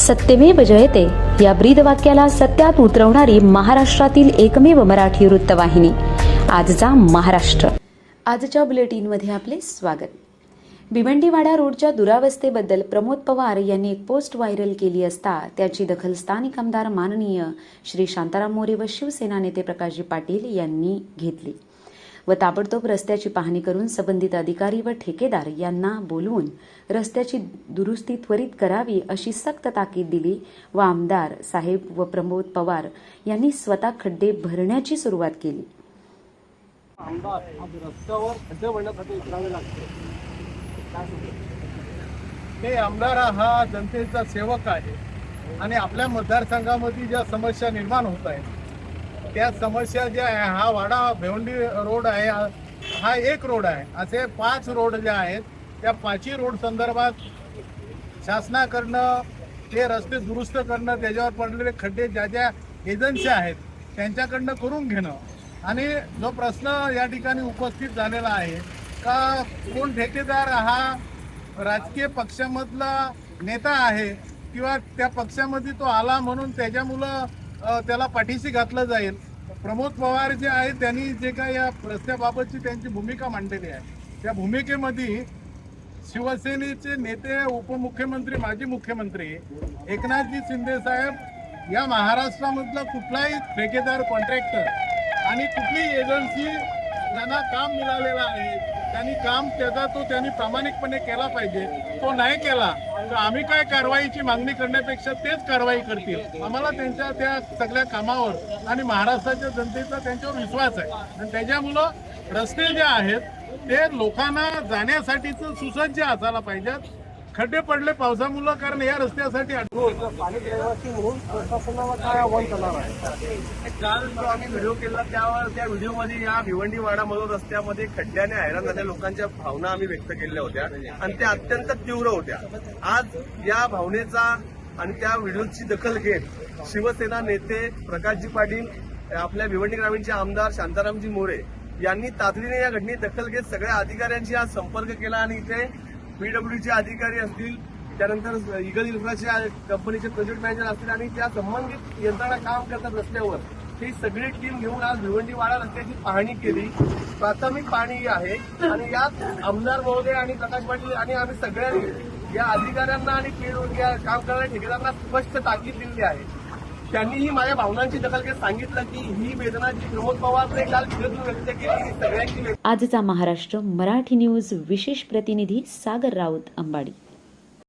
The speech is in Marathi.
सत्यमेव जयते. या ब्रीद वाक्याला सत्यात उतरवणारी महाराष्ट्रातील एकमेव मराठी वृत्तवाहिनी. आजचा महाराष्ट्र. आजच्या बुलेटिनमध्ये आपले स्वागत. भिवंडीवाडा रोडच्या दुरावस्थेबद्दल प्रमोद पवार यांनी एक पोस्ट व्हायरल केली असता त्याची दखल स्थानिक आमदार माननीय श्री शांताराम मोरे व शिवसेना नेते प्रकाशजी पाटील यांनी घेतली. व ताबडतोब रस्त्याची पाहणी करून संबंधित अधिकारी व ठेकेदार यांना बोलवून रस्त्याची दुरुस्ती त्वरित करावी अशी सक्त ताकीद दिली व आमदार साहेब व प्रमोद पवार यांनी स्वतः खड्डे भरण्याची सुरुवात केली. आमदार रस्त्यावर खड्डे भरण्यासाठी उतरावे लागते हे आमदार हा जनतेचा सेवक आहे आणि आपल्या मतदारसंघामध्ये ज्या समस्या निर्माण होत आहेत त्या समस्या ज्या आहे हा वाडा भेवंडी रोड आहे हा- एक रोड आहे. असे पाच रोड जे आहेत त्या पाचही रोड संदर्भात शासनाकडनं ते रस्ते दुरुस्त करणं त्याच्यावर पडलेले खड्डे ज्या ज्या एजन्सी आहेत त्यांच्याकडनं करून घेणं. आणि जो प्रश्न या ठिकाणी उपस्थित झालेला आहे का कोण ठेकेदार हा राजकीय पक्षामधला नेता आहे किंवा त्या पक्षामध्ये तो आला म्हणून त्याच्यामुळं त्याला पाठीशी घातलं जाईल. प्रमोद पवार जे आहेत त्यांनी जे काय या रस्त्याबाबतची त्यांची भूमिका मांडलेली आहे. त्या भूमिकेमध्ये शिवसेनेचे नेते उपमुख्यमंत्री माजी मुख्यमंत्री एकनाथजी शिंदे साहेब या महाराष्ट्रामधला कुठलाही ठेकेदार कॉन्ट्रॅक्टर आणि कुठलीही एजन्सी ज्यांना काम मिळालेलं आहे. त्यांनी काम त्याचा तो त्यांनी प्रामाणिकपणे केला पाहिजे. तो नाही केला तर आम्ही काय कारवाईची मागणी करण्यापेक्षा तेच कारवाई करतील. आम्हाला त्यांच्या त्या सगळ्या कामावर आणि महाराष्ट्राच्या जनतेचा त्यांच्यावर विश्वास आहे. आणि त्याच्यामुळं रस्ते जे आहेत ते लोकांना जाण्यासाठीच सुसज्ज असायला पाहिजेत. खड्डे पडले पावसामुळं कारण या रस्त्यासाठी पाणी रहिवासी म्हणून प्रशासनाला काय आव्हान करणार आहे? काल जो आम्ही व्हिडिओ केला त्यावर त्या व्हिडिओमध्ये या भिवंडी वाडा मधून रस्त्यामध्ये खड्ड्याने हैराण झालेल्या लोकांच्या भावना आम्ही व्यक्त केल्या होत्या आणि त्या अत्यंत तीव्र होत्या. आज या भावनेचा आणि त्या व्हिडिओची दखल घेत शिवसेना नेते प्रकाशजी पाटील आपल्या भिवंडी ग्रामीणचे आमदार शांतारामजी मोरे यांनी तातडीने या घटनेत दखल घेत सगळ्या अधिकाऱ्यांशी आज संपर्क केला आणि इथे पीडब्ल्यूचे अधिकारी असतील त्यानंतर इगल इन्फ्राच्या कंपनीचे प्रोजेक्ट मॅनेजर असतील आणि त्या संबंधित यंत्रणा काम करतात रस्त्यावर. ही सगळी टीम घेऊन आज भिवंडीवाडा रस्त्याची पाहणी केली. प्राथमिक पाहणी आहे. आणि यात आमदार महोदय आणि प्रकाश पाटील आणि आम्ही सगळ्यांनी या अधिकाऱ्यांना आणि या काम करणाऱ्या ठेकेदारांना स्पष्ट ताकीद दिली आहे. त्यांनीही माझ्या भावनांची दखल घेत सांगितलं की ही वेदना जी प्रमोद पवारने काल विरोधून व्यक्त केली सगळ्यांची आजचा महाराष्ट्र मराठी न्यूज विशेष प्रतिनिधी सागर राऊत अंबाडी.